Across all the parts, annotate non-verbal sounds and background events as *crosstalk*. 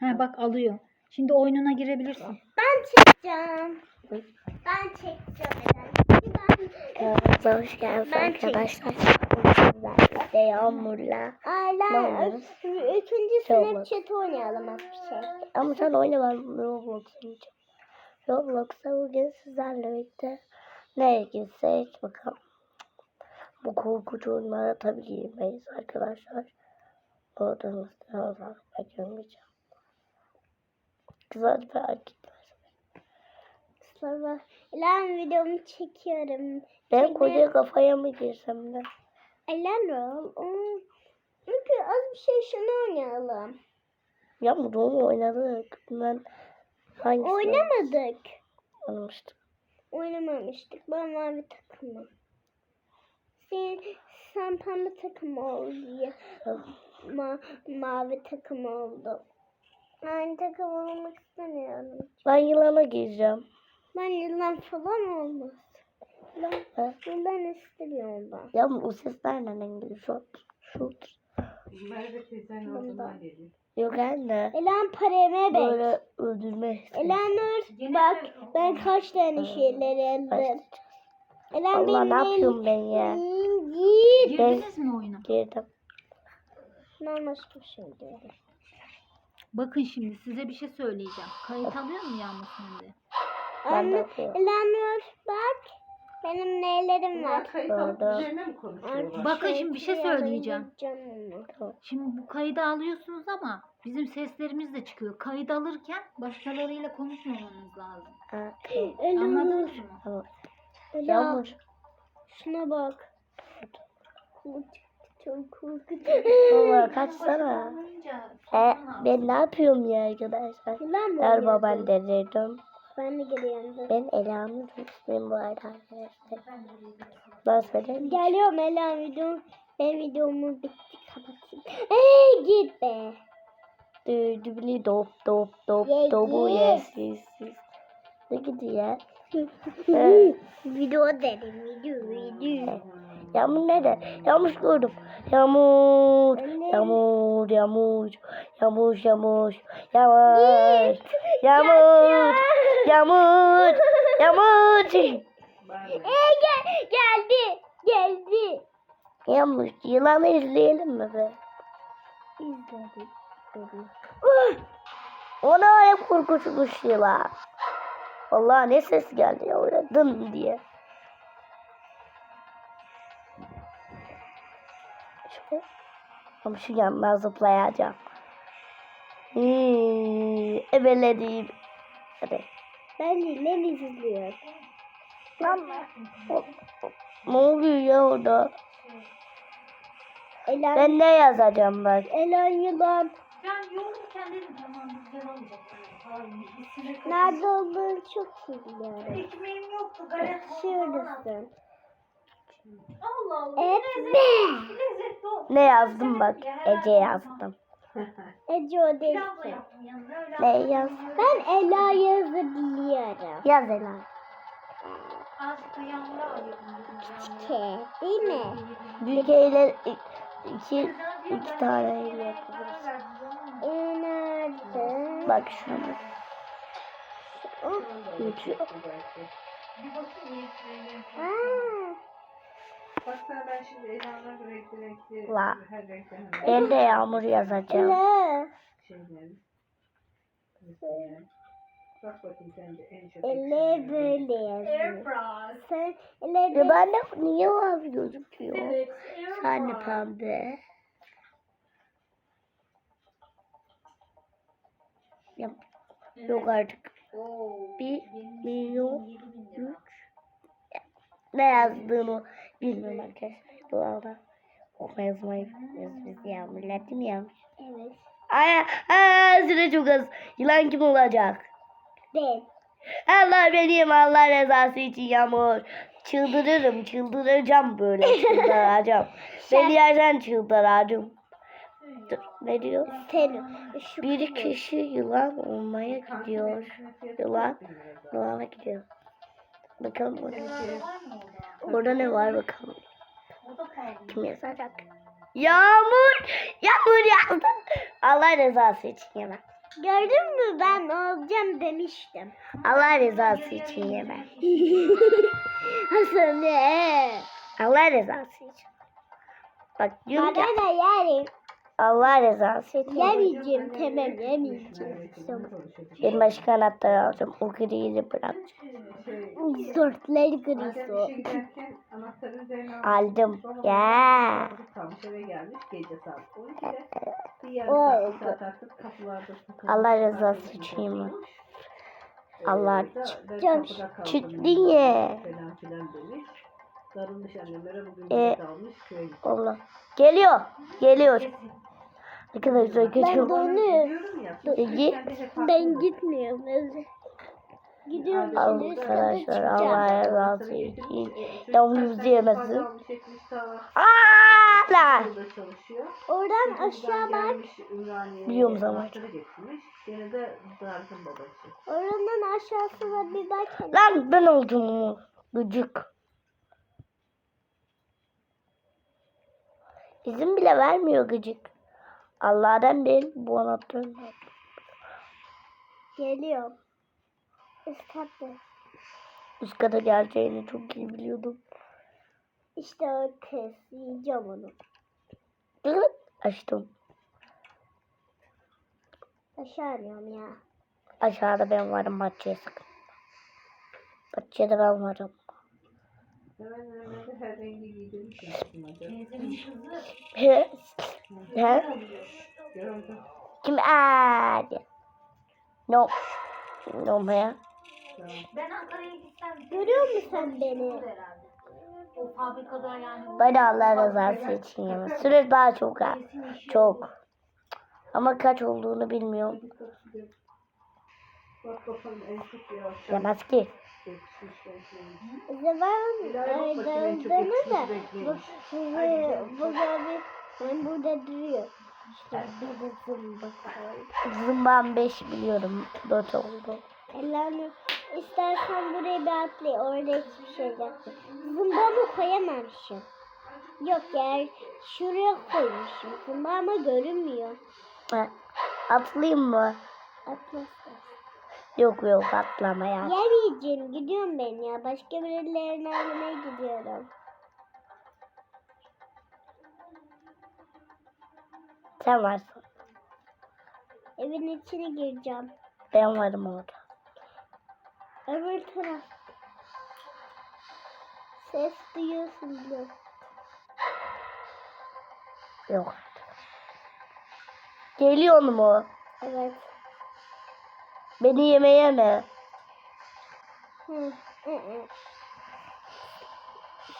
Ha bak alıyor. Şimdi oyununa girebilirsin. Ben çekeceğim. Ben çekeceğim. Ben, Kanalımıza hoş geldiniz Ben arkadaşlar. De Yağmur'la. Ne Aynen. Üçüncü Şey sınıf olmaz. chat oynayalım az bir şey. Ama sen oyna ben Roblox oynayacağım. Roblox'a bugün sizlerle birlikte nereye gitsek bakalım. Bu korkunç oyunlara tabii girmeyiz arkadaşlar. Odanızda o zaman ben girmeyeceğim. Güzel bir var. Sonra Elen videomu çekiyorum. Ben koca kafaya mı girsem de? Elen ol. Çünkü az bir şey şunu oynayalım. Ya bu doğum oynadık. Ben hangisi Oynamadık. oynamıştım? Oynamamıştık. Ben mavi takımı. Sen, sen pembe takım ol diye. Ma, mavi takım oldu. Aynı takım olmak istemiyorum. Ben yılana gireceğim. Ben yılan falan olmaz. Yılan, Ha? yılan istemiyorum ben. Ya bu ses nereden geliyor? Şut. Şut. Merve geliyor. Yok anne. Elen pareme bek. Böyle öldürme. Elanur bak ben kaç tane şeyler aldım. Elen Allah ne yapıyorum ben ya? Girdiniz mi oyuna? Girdim. Başka bir şey diyorum. Bakın şimdi size bir şey söyleyeceğim. Kayıt alıyor mu yalnız şimdi? Anne. Elanur bak. Benim neylerim var. Bakın şimdi bir şey söyleyeceğim. Şimdi bu kaydı alıyorsunuz ama bizim seslerimiz de çıkıyor. Kayıt alırken başkalarıyla konuşmamanız lazım. Anladınız mı? Yağmur. Şuna bak. Çok. Baba kaçsana. He, ben ne yapıyorum ya arkadaşlar? Mı Der baban dedirdim. Ben de geliyorum. Ben Ela'nın ismim bu arada arkadaşlar. Ben söyleyeyim. Geliyorum Ela video. Ben videomu bitti kapatayım. Hey git be. Düdübli dop dop dop dobu ye. yes yes yes. Ne gidiyor? *laughs* video dedim video video. Yağmur nerede? Yağmur gördüm. Yağmur. Yağmur, yağmur. Yağmur, yağmur. Yağmur. Yağmur. Yağmur. *laughs* Yağmur. Hey gel geldi geldi. Yağmur. Yılanı izleyelim mi be? İzledim. dedim. Ona ne korkunçmuş yılan. Allah ne ses geldi ya öyle dın diye. Şöyle. Ama şu yandan zıplayacağım. Hmm, ebelediğim. Hadi. Ben yine izliyorum. Lan Ne oluyor ya orada? Ela, Ben ne yazacağım bak. Ela yılan. Ben yoğururken dedim tamam güzel olacak. Nerede olduğunu çok iyi biliyorum. Ekmeğim yoktu. Şuradasın. Allah Allah. Evet. Lezzetli oldu. Ne yazdım bak. Ece yazdım. *laughs* Ece o yanında. Öyle Ne yaz? Ben Ela yazabiliyorum. Yaz Ela. Azıcık da yağmur alıyorum. K değil mi? Büyük eyle iki, iki tane eyle yapabiliriz. E, nerede? Bak şuna bak. Üç. Baksana ben şimdi Elanur renkli renkli La. her renkten Ben de yağmur yazacağım. Şeyleri. resimleri. Bak bakayım sen de en çok. Ela böyle yazıyor. Sen Ela Ya de ben de niye mavi gözüküyor? Evet. Sen de pembe. Ya, yok artık. Bir milyon üç. Ne yazdığını bilmiyorum arkadaşlar. Bu arada okuma yazmayı bilmiyoruz biz yağmurlar değil mi yağmur? Evet. Ay, ay, süre çok az. Yılan kim olacak? Ben. Allah benim Allah rızası için yağmur. Çıldırırım, çıldıracağım böyle *laughs* çıldıracağım. Beni yerden çıldıracağım. Dur, ne diyor? Bir kişi yılan olmaya gidiyor. Yılan, yılana gidiyor. Bakalım orada, orada ne var bakalım. Kim yazacak? Yağmur. Yağmur yağdı. Allah rızası için yeme. Gördün mü ben olacağım demiştim. Allah rızası için yeme. *laughs* Hasan ne? Allah rızası için. Bak diyorum ki Bana da yerim. Allah rızası için. Yemeyeceğim tamam yemeyeceğim. Ben başka anahtarı alacağım. O griyi bırakacağım. Dörtleri Ben grisi Aldım. Ya. bazı kalmış eve gelmiş gece saat 12'de. Bir yarım O saat, oldu. bir saat artık kapılarda takılmış. Allah rızası için. Allah Ee, da- ben Can, kapıda kaldım çık yani. diye. Falan filan demiş. Darılmış annemlere bugün Ee. Allah. Geliyor. Geliyor. Arkadaşlar Ben geçiyorum. donuyorum. Hep haklı. Ben gitmiyorum. Ben Gidiyorum. Arkadaşlar Allah razı için. Yavrum diyemezsin. Almış, etmiş, tamam. Aa! Burada çalışıyor. Oradan aşağı bak. Biliyorum zaman. Oradan aşağısına bir bak. Lan ben oldum mu? Gıcık. İzin bile vermiyor gıcık. Allah'tan değil bu anahtarı. Geliyorum. Üst katta. Üst kata geleceğini çok iyi biliyordum. İşte o kız. Yiyeceğim onu. Açtım. Aşağı iniyorum ya. Aşağıda ben varım bahçeye sakın. Bahçede ben varım. Hemen hemen de her rengi giydirmişim kızıma. Teyzemin kızı He? Kim? Aa, diye. No. No. Tamam. ben Ankara'ya gitsem Görüyor musun beni? O fabrikada yani. de Allah rızası için. Süre daha çok Çok. Ama kaç olduğunu bilmiyorum. Yemez ki. Zaman Bilal, bak bakayım en çok döndüğünde yakışmış de renkliymiş. bu bu bu abi ben burada duruyor. İşte bir de zoom bakalım. Zımban 5 biliyorum. 4 oldu. Ellerini istersen buraya bir atlay. Orada hiçbir şey yok. Zımbamı koyamamışım. Yok ya şuraya koymuşum. Zımbama görünmüyor. Atlayayım mı? Atlasın. Yok yok atlama ya. Yemeyeceğim. Gidiyorum ben ya. Başka birilerine almaya gidiyorum. Sen varsın. Evin içine gireceğim. Ben varım orada. Öbür taraf. Ses duyuyorsun mu? Yok. Geliyor mu? Evet. Beni yemeye mi?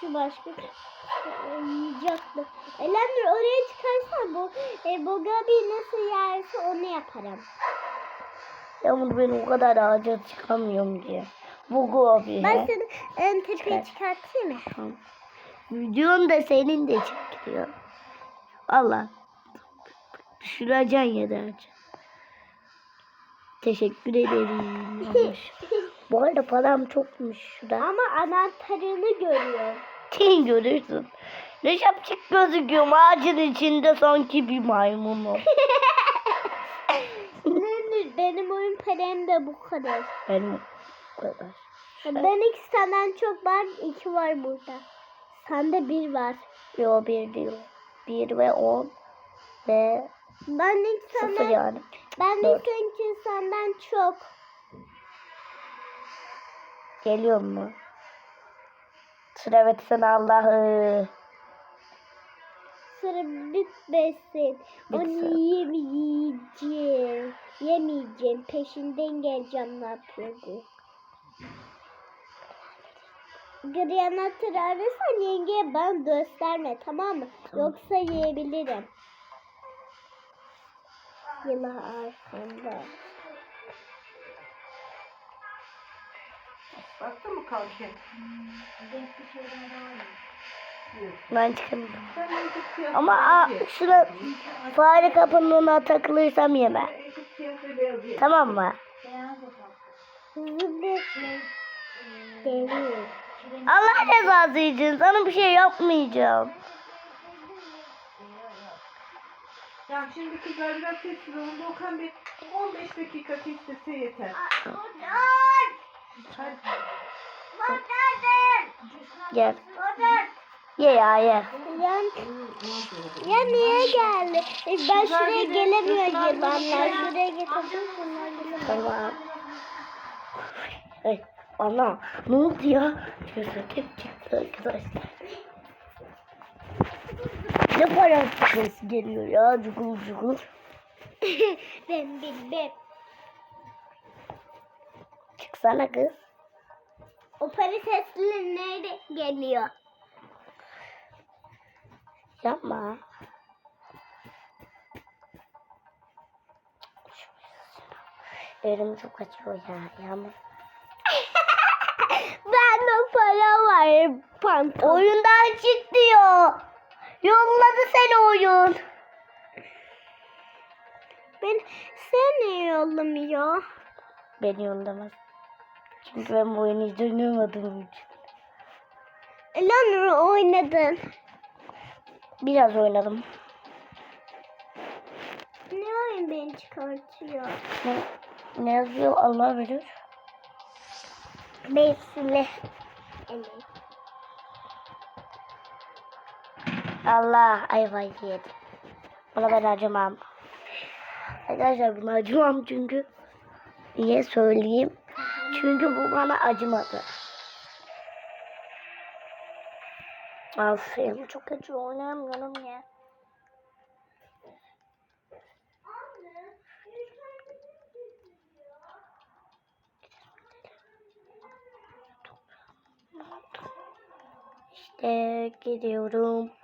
Şu başka yiyecektim. Elendir oraya çıkarsan bu e, Bogabi nasıl yerse onu yaparım. Yağmur ben o kadar ağaca çıkamıyorum diye. Bu abi. Ben seni en tepeye çıkartayım mı? Videon da senin de çekiyor. Allah. Düşüreceksin ya da. Teşekkür ederim. Bu arada param çokmuş şurada. Ama anahtarını görüyor. Sen görürsün. Ne şapçık gözüküyorum ağacın içinde sanki bir maymunum. *laughs* Benim oyun param da bu kadar. Benim o kadar. Ben iki senden çok var, iki var burada. Sende bir var. Yo bir değil. Bir ve on ve Ben ilk sıfır senden, yani. Ben dört. ilk önce senden çok. Geliyor mu? Sıra bitsin Allah'ı. Sıra bitmesin. Onu yemeyeceğim. Yemeyeceğim. Peşinden geleceğim ne yapıyordu. Gri anahtarı ararsan yengeye bana gösterme tamam mı? Yoksa yiyebilirim. Yıla arkamda. Baktın mı mı? Ben siyah Ama ye. şuna fare kapının takılırsam yeme. Tamam mı? Allah rızası için sana bir şey yapmayacağım. Tamam şimdi kızlar biraz sessiz olun. Doğukan bir 15 dakika kestese yeter. Hadi. Gel. Ye ya ye. Ya, ya niye geldi? E, Ben şuraya gelemiyorum yılanlar. Şuraya getirdim. Şunlar gelemiyor. Tamam. Ay, ana ne oldu ya? Cesaret çıktı arkadaşlar. Ne para ses geliyor ya cugul cugul. *laughs* Ben bilmem. Çıksana kız. O para sesleri nerede geliyor? Yapma. Elim çok acıyor ya. Yağmur. *laughs* Ben o para var pantolon. Oyundan çık diyor. Yolladı seni oyun. Ben sen niye yollamıyor? Beni yollamaz. Çünkü ben bu oyunu hiç oynamadığım için. Lan oynadın. Biraz oynadım. Ne oyun beni çıkartıyor? Ne, ne yazıyor Allah bilir. Besle. Evet. Allah ayvayı yedim. Buna ben acımam. Arkadaşlar buna acımam çünkü. Niye söyleyeyim? Çünkü bu bana acımadı. Aferin çok acıyor oynayamıyorum ya. İşte gidiyorum.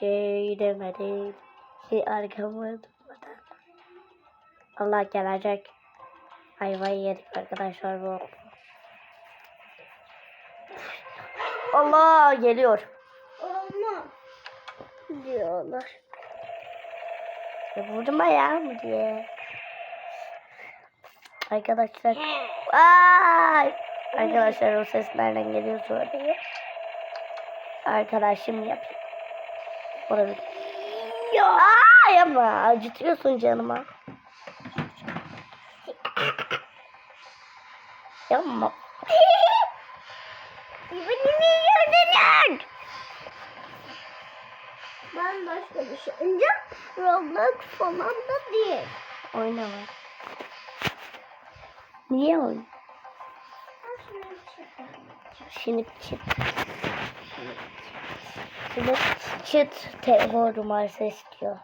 Şey demedim. Şey arkamı durmadan. Allah gelecek. Ayvayı yedik arkadaşlar bu. Allah geliyor. Olmaz. Diyorlar. Ya vurdum ayağı mı diye. Arkadaşlar. Ay! Arkadaşlar o ses nereden geliyor söyleyeyim. Arkadaşım yapayım. Olabilir. Ya aa, yapma. Acıtıyorsun canıma. Yapma. Beni niye gördün? Ben başka bir şey oynayacağım. Roblox falan da değil. Oynama. Niye çekeyim. Şimdi çıt. Şimdi çıt telefon numarası istiyor.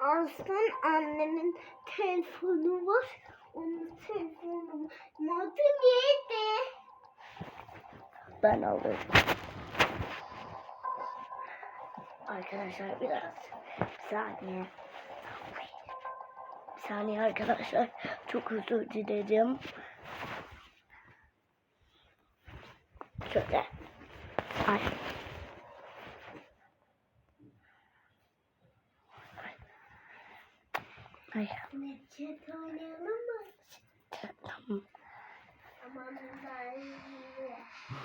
Aslan annemin telefonu var. Onun telefonu modu nerede? Ben alıyorum. Arkadaşlar biraz bir saniye. Bir saniye arkadaşlar. Çok özür dilerim. Şöyle. Ay. Ay. Neçet oynayalım mı? Tamam.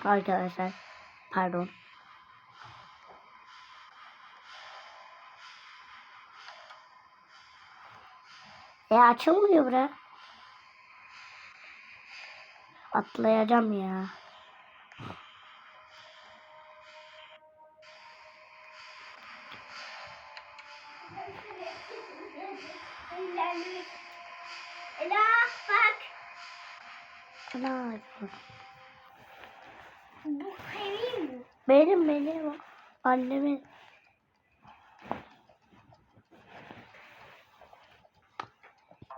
Ben Arkadaşlar pardon. E açılmıyor bura. Atlayacağım ya. Ela bak. Ana. Bu senin mi? Benim benim. Annemin.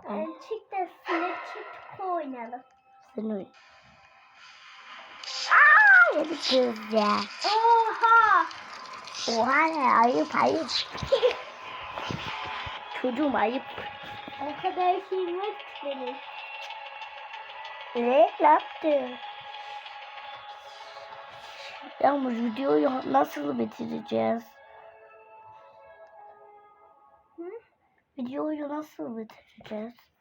Gerçekten Snapchat oynayalım. Sen uyu. Aa, yedi kız ya. Oha! Oha ne ayıp ayıp. *laughs* Çocuğum ayıp. O kadar şey var ki benim. Ne yaptı? Yalnız videoyu nasıl bitireceğiz? Hı? Videoyu nasıl bitireceğiz?